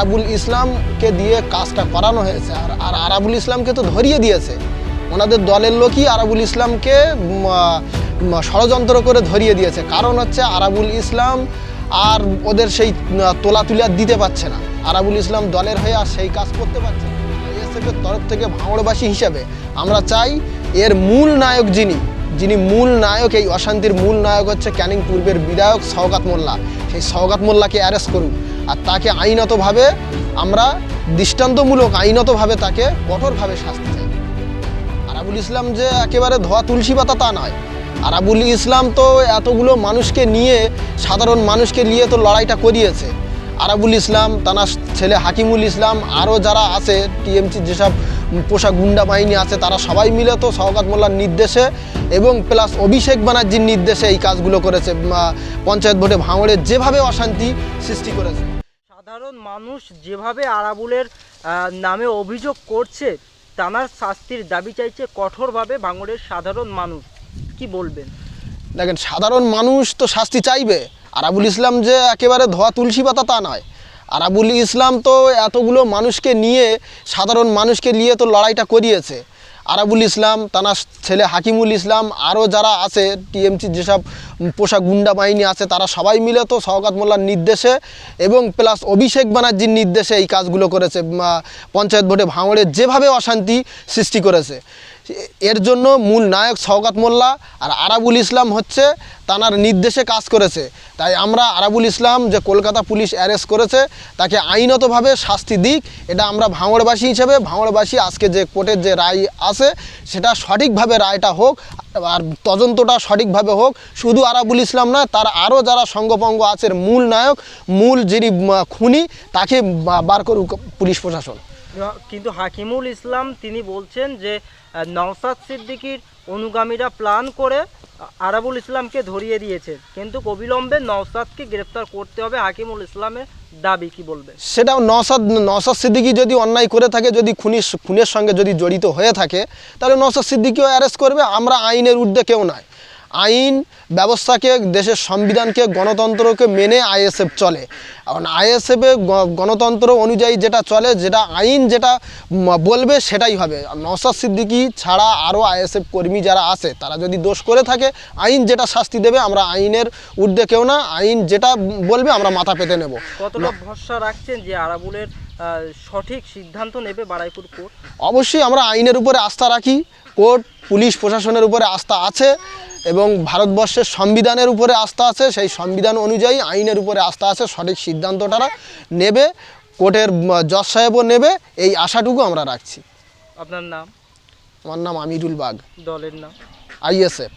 আরাবুল ইসলামকে দিয়ে কাজটা করানো হয়েছে। আর আর আরাবুল ইসলামকে তো ধরিয়ে দিয়েছে। ওনাদের দলের লোকই আরাবুল ইসলামকে ষড়যন্ত্র করে ধরিয়ে দিয়েছে। কারণ হচ্ছে আরাবুল ইসলাম আর ওদের সেই তোলা তুলে দিতে পারছে না। আরাবুল ইসলাম দলের হয়ে আর সেই কাজ করতে পারছে না। আইএসএফের তরফ থেকে ভাঙড়বাসী হিসাবে আমরা চাই এর মূল নায়ক যিনি যিনি মূল নায়ক, এই অশান্তির মূল নায়ক হচ্ছে ক্যানিং পূর্বের বিধায়ক সওগাত মোল্লা। সেই সওগাত মোল্লাকে অ্যারেস্ট করুন। আর তাকে আইনতভাবে আমরা দৃষ্টান্তমূলক আইনতভাবে তাকে কঠোরভাবে শাস্তি চাই। আরাবুল ইসলাম যে একেবারে ধোয়া তুলসী পাতা তা নয়। আরাবুল ইসলাম তো এতগুলো মানুষকে নিয়ে, সাধারণ মানুষকে নিয়ে তো লড়াইটা করিয়েছে। আরাবুল ইসলাম তানার ছেলে হাকিমুল ইসলাম আরও যারা আছে টিএমসি যেসব পোশাক গুন্ডা বাহিনী আছে তারা সবাই মিলে তো সওগাত মোল্লার নির্দেশে এবং প্লাস অভিষেক ব্যানার্জির নির্দেশে এই কাজগুলো করেছে। পঞ্চায়েত ভোটে ভাঙড়ে যেভাবে অশান্তি সৃষ্টি করেছে। সাধারণ মানুষ যেভাবে আরাবুলের নামে অভিযোগ করছে তানার শাস্তির দাবি চাইছে কঠোরভাবে ভাঙড়ের সাধারণ মানুষ। কি বলবেন? দেখেন সাধারণ মানুষ তো শাস্তি চাইবে। আরাবুল ইসলাম যে একেবারে ধোয়া তুলসী পাতা তা নয়। আরাবুল ইসলাম তো এতগুলো মানুষকে নিয়ে, সাধারণ মানুষকে নিয়ে তো লড়াইটা করিয়েছে। আরাবুল ইসলাম, তানার ছেলে হাকিমুল ইসলাম, আরও যারা আছে, টিএমসি যেসব পোশাক গুন্ডা বাহিনী আছে, তারা সবাই মিলে তো সওগাত মোল্লার নির্দেশে এবং প্লাস অভিষেক ব্যানার্জির নির্দেশে এই কাজগুলো করেছে। পঞ্চায়েত ভোটে ভাঙড়ে যেভাবে অশান্তি সৃষ্টি করেছে। এর জন্য মূল নায়ক সওগাত মোল্লা আর আরাবুল ইসলাম হচ্ছে তানার নির্দেশে কাজ করেছে। তাই আমরা আরাবুল ইসলাম যে কলকাতা পুলিশ অ্যারেস্ট করেছে, তাকে আইনতভাবে শাস্তি দিক, এটা আমরা ভাঙড়বাসী হিসেবে, ভাঙড়বাসী আজকে যে কোর্টের যে রায় আছে, সেটা সঠিকভাবে রায়টা হোক, আর তদন্তটা সঠিকভাবে হোক, শুধু আরাবুল ইসলাম না তার আরও যারা সঙ্গপঙ্গ আছে মূল নায়ক, মূল যিনি খুনি, তাকে বার করুক পুলিশ প্রশাসন। কিন্তু হাকিমুল ইসলাম তিনি বলছেন যে নওসাদ সিদ্দিকীর অনুগামীরা প্ল্যান করে আরাবুল ইসলামকে ধরিয়ে দিয়েছে। কিন্তু অবিলম্বে নওসাদকে গ্রেফতার করতে হবে হাকিমুল ইসলামের দাবি, কি বলবে? সেটাও নসাদ নসাদ সিদ্দিকি যদি অন্যায় করে থাকে, যদি খুনির খুনের সঙ্গে যদি জড়িত হয়ে থাকে, তাহলে নসাদ সিদ্দিকিও অ্যারেস্ট করবে, আমরা আইনের ঊর্ধ্বে কেউ নয় আইন ব্যবস্থাকে, দেশের সংবিধানকে, গণতন্ত্রকে মেনে আইএসএফ চলে। কারণ আইএসএফে গণতন্ত্র অনুযায়ী যেটা চলে, যেটা আইন যেটা বলবে সেটাই হবে। আর নওসাদ সিদ্দিকি ছাড়া আরও আইএসএফ কর্মী যারা আছে, তারা যদি দোষ করে থাকে, আইন যেটা শাস্তি দেবে, আমরা আইনের ঊর্ধ্বে কেউ না, আইন যেটা বলবে, আমরা মাথা পেতে নেব। কতটা ভরসা রাখছেন যে আরাবুলের সঠিক সিদ্ধান্ত নেবে বারাইপুর কোর্ট? অবশ্যই আমরা আইনের উপরে আস্থা রাখি কোর্ট পুলিশ প্রশাসনের উপরে আস্থা আছে এবং ভারতবর্ষের সংবিধানের উপরে আস্থা আছে সেই সংবিধান অনুযায়ী আইনের উপরে আস্থা আছে সঠিক সিদ্ধান্তটা নেবে কোর্টের জজ সাহেবও নেবে এই আশাটুকু আমরা রাখছি। আপনার নাম? আমার নাম আমিরুল বাগ। দলের নাম? আইএসএফ।